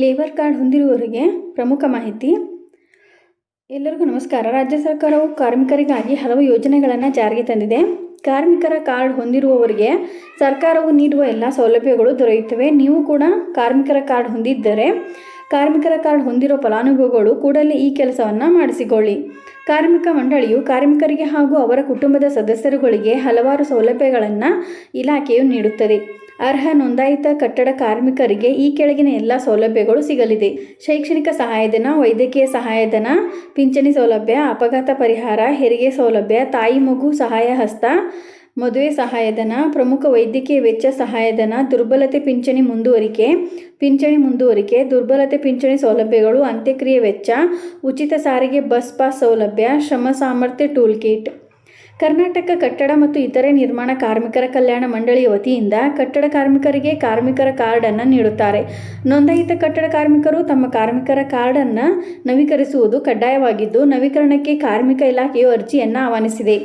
Labour card ಹೊಂದಿರುವವರಿಗೆ ಪ್ರಮುಖ ಮಾಹಿತಿ. ಎಲ್ಲರಿಗೂ ನಮಸ್ಕಾರ. ರಾಜ್ಯ ಸರ್ಕಾರವು ಕಾರ್ಮಿಕರಿಗಾಗಿ ಹಲವು ಯೋಜನೆಗಳನ್ನು ಜಾರಿಗೆ ತಂದಿದೆ. ಕಾರ್ಮಿಕರ ಕಾರ್ಡ್ ಹೊಂದಿರುವವರಿಗೆ ಸರ್ಕಾರವು ನೀಡುವ ಎಲ್ಲ ಸೌಲಭ್ಯಗಳು ದೊರೆಯುತ್ತವೆ. ನೀವು ಕೂಡ ಕಾರ್ಮಿಕರ ಕಾರ್ಡ್ ಹೊಂದಿದ್ದರೆ, ಕಾರ್ಮಿಕರ ಕಾರ್ಡ್ ಹೊಂದಿರೋ ಫಲಾನುಭವಿಗಳು ಕೂಡಲೇ ಈ ಕೆಲಸವನ್ನು ಮಾಡಿಸಿಕೊಳ್ಳಿ. ಕಾರ್ಮಿಕ ಮಂಡಳಿಯು ಕಾರ್ಮಿಕರಿಗೆ ಹಾಗೂ ಅವರ ಕುಟುಂಬದ ಸದಸ್ಯರುಗಳಿಗೆ ಹಲವಾರು ಸೌಲಭ್ಯಗಳನ್ನು ಇಲಾಖೆಯು ನೀಡುತ್ತದೆ. ಅರ್ಹ ನೋಂದಾಯಿತ ಕಟ್ಟಡ ಕಾರ್ಮಿಕರಿಗೆ ಈ ಕೆಳಗಿನ ಎಲ್ಲ ಸೌಲಭ್ಯಗಳು ಸಿಗಲಿದೆ. ಶೈಕ್ಷಣಿಕ ಸಹಾಯಧನ, ವೈದ್ಯಕೀಯ ಸಹಾಯಧನ, ಪಿಂಚಣಿ ಸೌಲಭ್ಯ, ಅಪಘಾತ ಪರಿಹಾರ, ಹೆರಿಗೆ ಸೌಲಭ್ಯ, ತಾಯಿ ಮಗು ಸಹಾಯ ಹಸ್ತ ಮದುವೆ ಸಹಾಯಧನ, ಪ್ರಮುಖ ವೈದ್ಯಕೀಯ ವೆಚ್ಚ ಸಹಾಯಧನ, ದುರ್ಬಲತೆ ಪಿಂಚಣಿ ಮುಂದುವರಿಕೆ ಪಿಂಚಣಿ ಮುಂದುವರಿಕೆ, ದುರ್ಬಲತೆ ಪಿಂಚಣಿ ಸೌಲಭ್ಯಗಳು, ಅಂತ್ಯಕ್ರಿಯೆ ವೆಚ್ಚ, ಉಚಿತ ಸಾರಿಗೆ, ಬಸ್ ಪಾಸ್ ಸೌಲಭ್ಯ, ಶ್ರಮ ಸಾಮರ್ಥ್ಯ ಟೂಲ್ ಕಿಟ್. ಕರ್ನಾಟಕ ಕಟ್ಟಡ ಮತ್ತು ಇತರೆ ನಿರ್ಮಾಣ ಕಾರ್ಮಿಕರ ಕಲ್ಯಾಣ ಮಂಡಳಿಯ ವತಿಯಿಂದ ಕಟ್ಟಡ ಕಾರ್ಮಿಕರಿಗೆ ಕಾರ್ಮಿಕರ ಕಾರ್ಡನ್ನು ನೀಡುತ್ತಾರೆ. ನೋಂದಾಯಿತ ಕಟ್ಟಡ ಕಾರ್ಮಿಕರು ತಮ್ಮ ಕಾರ್ಮಿಕರ ಕಾರ್ಡನ್ನು ನವೀಕರಿಸುವುದು ಕಡ್ಡಾಯವಾಗಿದ್ದು, ನವೀಕರಣಕ್ಕೆ ಕಾರ್ಮಿಕ ಇಲಾಖೆಯು ಅರ್ಜಿಯನ್ನು ಆಹ್ವಾನಿಸಿದೆ.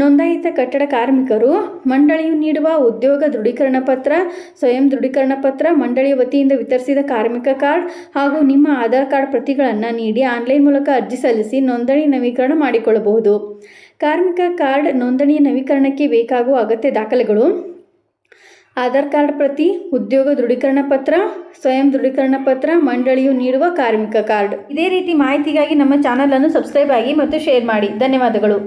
ನೋಂದಾಯಿತ ಕಟ್ಟಡ ಕಾರ್ಮಿಕರು ಮಂಡಳಿಯು ನೀಡುವ ಉದ್ಯೋಗ ದೃಢೀಕರಣ ಪತ್ರ, ಸ್ವಯಂ ದೃಢೀಕರಣ ಪತ್ರ, ಮಂಡಳಿಯ ವತಿಯಿಂದ ವಿತರಿಸಿದ ಕಾರ್ಮಿಕ ಕಾರ್ಡ್ ಹಾಗೂ ನಿಮ್ಮ ಆಧಾರ್ ಕಾರ್ಡ್ ಪ್ರತಿಗಳನ್ನು ನೀಡಿ ಆನ್ಲೈನ್ ಮೂಲಕ ಅರ್ಜಿ ಸಲ್ಲಿಸಿ ನೋಂದಣಿ ನವೀಕರಣ ಮಾಡಿಕೊಳ್ಳಬಹುದು. ಕಾರ್ಮಿಕ ಕಾರ್ಡ್ ನೋಂದಣಿ ನವೀಕರಣಕ್ಕೆ ಬೇಕಾಗುವ ಅಗತ್ಯ ದಾಖಲೆಗಳು. ಆಧಾರ್ ಕಾರ್ಡ್ ಪ್ರತಿ, ಉದ್ಯೋಗ ದೃಢೀಕರಣ ಪತ್ರ, ಸ್ವಯಂ ದೃಢೀಕರಣ ಪತ್ರ ಮಂಡಳಿಯು ನೀಡುವ ಕಾರ್ಮಿಕ ಕಾರ್ಡ್. ಇದೇ ರೀತಿ ಮಾಹಿತಿಗಾಗಿ ನಮ್ಮ ಚಾನಲನ್ನು ಸಬ್ಸ್ಕ್ರೈಬ್ ಆಗಿ ಮತ್ತು ಶೇರ್ ಮಾಡಿ. ಧನ್ಯವಾದಗಳು.